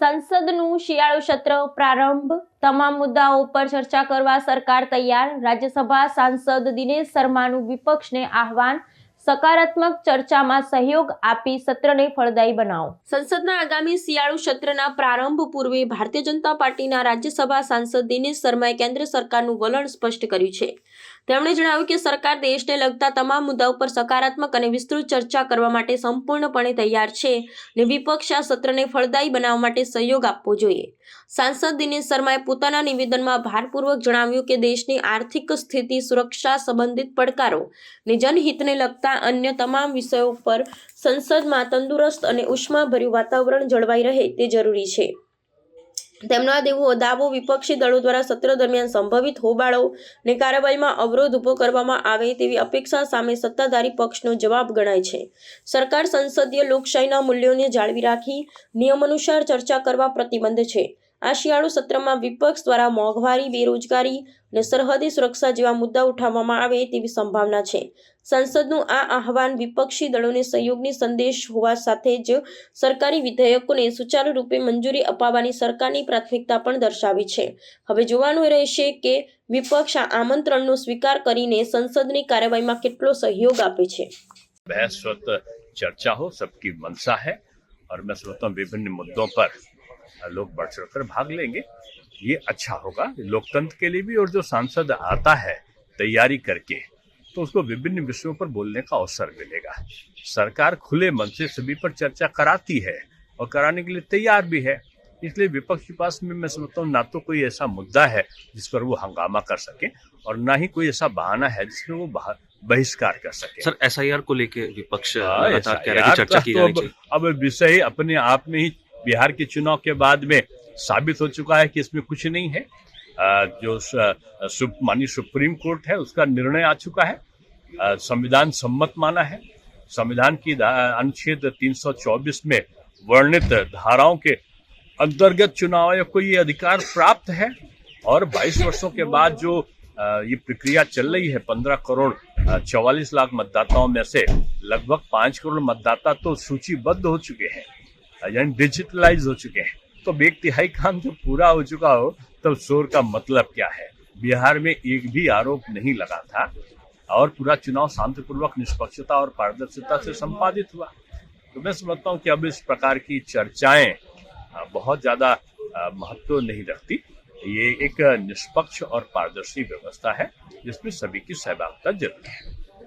સંસદનું શિયાળુ સત્ર પ્રારંભ. તમામ મુદ્દાઓ પર ચર્ચા કરવા સરકાર તૈયાર. રાજ્યસભા સાંસદ દિનેશ શર્માનું વિપક્ષને આહવાન. સકારાત્મક ચર્ચામાં સહયોગ આપી સત્રને ફળદાયી બનાવો. સંસદના આગામી શિયાળુ સત્રના પ્રારંભ પૂર્વે ભારતીય જનતા પાર્ટીના રાજ્યસભા સાંસદ દિનેશ શર્માએ કેન્દ્ર સરકારનું વલણ સ્પષ્ટ કર્યું છે. તેમણે જણાવ્યું કે સરકાર દેશને લગતા તમામ મુદ્દાઓ પર સકારાત્મક અને વિસ્તૃત ચર્ચા કરવા માટે સંપૂર્ણપણે તૈયાર છે અને વિપક્ષ આ સત્રને ફળદાયી બનાવવા માટે સહયોગ આપવો જોઈએ. સાંસદ દિનેશ શર્માએ પોતાના નિવેદનમાં ભારપૂર્વક જણાવ્યું કે દેશની આર્થિક સ્થિતિ, સુરક્ષા સંબંધિત પડકારો અને જનહિતને લગતા અન્ય તમામ વિષયો પર સંસદમાં તંદુરસ્ત અને ઉષ્માભર્યું વાતાવરણ જળવાઈ રહે તે જરૂરી છે. તેમનો આ દેવો દાવો વિપક્ષી દળો દ્વારા સત્ર દરમિયાન સંભવિત હોબાળો અને કાર્યવાહીમાં અવરોધ ઊભો કરવામાં આવે તેવી અપેક્ષા સામે સત્તાધારી પક્ષનો જવાબ ગણાય છે. સરકાર સંસદીય લોકશાહીના મૂલ્યોને જાળવી રાખી નિયમ અનુસાર ચર્ચા કરવા પ્રતિબંધ છે. આ શિયાળુ સત્રમાં વિપક્ષ દ્વારા મોંઘવારી, બેરોજગારી અને સરહદી સુરક્ષા જેવા મુદ્દા ઉઠાવવામાં આવે તેવી સંભાવના છે સંસદનું આ આહવાન વિપક્ષી દળોને સહયોગની સંદેશ હોવા સાથે જ સરકારી વિધેયકોને સુચારુ રૂપે મંજૂરી અપાવવાની સરકારની પ્રાથમિકતા પણ દર્શાવી છે હવે જોવાનું એ રહેશે કે વિપક્ષ આ આમંત્રણનો સ્વીકાર કરીને સંસદની કાર્યવાહીમાં કેટલો સહયોગ આપે છે बहस स्वत चर्चा हो सबकी मंशा है और मैं समझता हूँ विभिन्न मुद्दों पर लोग बढ़ चढ़ कर भाग लेंगे। ये अच्छा होगा। लोकतंत्र के लिए भी और जो सांसद आता है तैयारी करके तो उसको विभिन्न विषयों पर बोलने का अवसर मिलेगा। सरकार खुले मन से सभी पर चर्चा कराती है और कराने के लिए तैयार भी है। इसलिए विपक्ष के पास में मैं समझता हूँ ना तो कोई ऐसा मुद्दा है जिस पर वो हंगामा कर सके और ना ही कोई ऐसा बहाना है जिसमें वो बहिष्कार कर सके। सर एसआईआर को लेके विपक्ष हाँ, लगातार कह रहा है कि चर्चा की तो अब विषय अपने आप में ही बिहार के चुनाव के बाद में साबित हो चुका है कि इसमें कुछ नहीं है। जो स- सु- माननीय सुप्रीम कोर्ट है, उसका निर्णय आ चुका है। संविधान सम्मत माना है। संविधान की अनुच्छेद 324 में वर्णित धाराओं के अंतर्गत चुनाव आयोग को ये अधिकार प्राप्त है और 22 वर्षों के बाद जो ये प्रक्रिया चल रही है 15 करोड़ चौवालीस लाख मतदाताओं में से लगभग पाँच करोड़ मतदाता तो सूचीबद्ध हो चुके हैं। यानी डिजिटलाइज हो चुके हैं। तो एक तिहाई काम जब पूरा हो चुका हो, तब शोर का मतलब क्या है? बिहार में एक भी आरोप नहीं लगा था और पूरा चुनाव शांतिपूर्वक, निष्पक्षता और पारदर्शिता से संपादित हुआ। तो मैं समझता हूँ कि अब इस प्रकार की चर्चाएँ बहुत ज़्यादा महत्व नहीं रखती। ये एक निष्पक्ष और पारदर्शी व्यवस्था है, जिसमें सभी की सहभागिता ज़रूरी है।